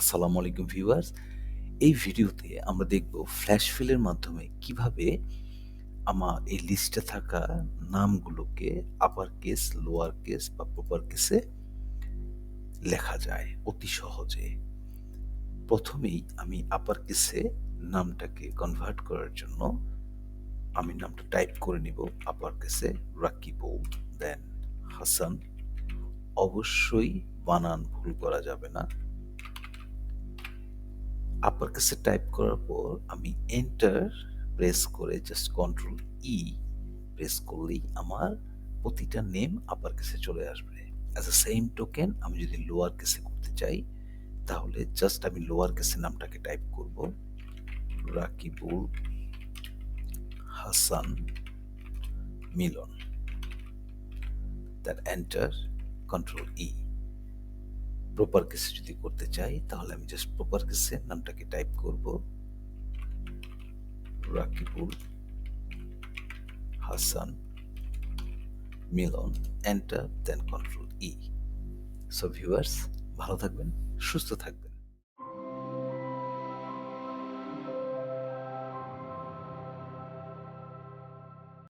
আসসালামু আলাইকুম ভিউয়ার্স। এই ভিডিওতে আমরা দেখব ফ্ল্যাশ ফিলের মাধ্যমে কীভাবে আমার এই লিস্টে থাকা নামগুলোকে আপার কেস লোয়ার কেস বা প্রপার কেসে লেখা যায় অতি সহজে। প্রথমেই আমি আপার কেসে নামটাকে কনভার্ট করার জন্য আমি নামটা টাইপ করে নিব আপার কেসে রাকিবুল দেন হাসান। অবশ্যই বানান ভুল করা যাবে না। আপার কেসে টাইপ করার পর আমি এন্টার প্রেস করে জাস্ট কন্ট্রোল ই প্রেস করলেই আমার প্রতিটা নেম আপার কেসে চলে আসবে। অ্যাজ আ সেম টোকেন আমি যদি লোয়ার কেসে করতে চাই, তাহলে জাস্ট আমি লোয়ার কেসে নামটাকে টাইপ করব। Rakibul Hasan Milon. That enter control E proper কেসে যদি করতে চাই, তাহলে আমি জাস্ট প্রপার কেসে নামটাকে টাইপ করব। Rakibul Hasan Milon enter then control E so viewers ভালো থাকবেন, সুস্থ থাকবেন।